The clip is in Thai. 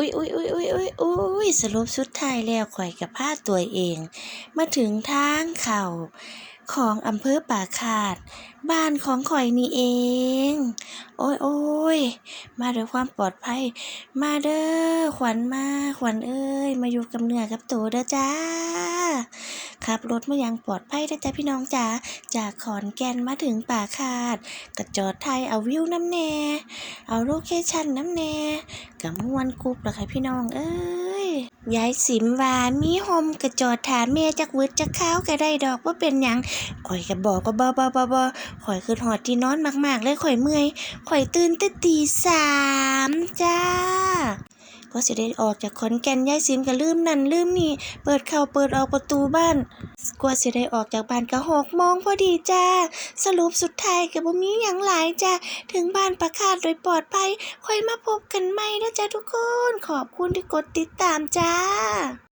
อุ้ยอุ้ยอุ้ยอุ้ยอุ้ยอุ้ยสรุปสุดท้ายแล้วข่อยกับผ้าตัวเอง มาถึงทางเขาของอำเภอป่าขาด บ้านของข่อยนี่เอง โอ้ยโอ้ยมาด้วยความปลอดภัย มาเด้อขวัญมาขวัญเอ้ย มาอยู่กับเนื้อกับตัวเด้อจ้า ขับรถมาอย่างปลอดภัยนะจ๊ะพี่น้องจ๋าจากขอนแก่นมาถึงป่าขาดกระจอดไทยเอาวิวน้ำแน่เอาโลเคชั่นน้ำแน่กับมวนกรุบละค่ะพี่น้องเอ้ยยายสิมว่ามีโฮมกระจอดถามแม่จักวึดจักข้าวก็ได้ดอกว่าเป็นหยังข่อยก็บอกก็บ่บ่บ่บ่ข่อยคือหอดที่นอนมากๆเลยข่อยเมื่อยข่อยตื่นแต่ตีสาม ก็สิได้ออกจากขอนแก่นย้ายสิมก็ลืมนั่นลืมนี่ เปิดเข้าเปิดออกประตูบ้านกว่าสิได้ออกจากบ้านก็หกโมงพอดีจ้า สรุปสุดท้ายก็บ่มีหยังหลายจ้า ถึงบ้านประคาดโดยปลอดภัย ค่อยมาพบกันใหม่นะจ๊ะทุกคน ขอบคุณที่กดติดตามจ้า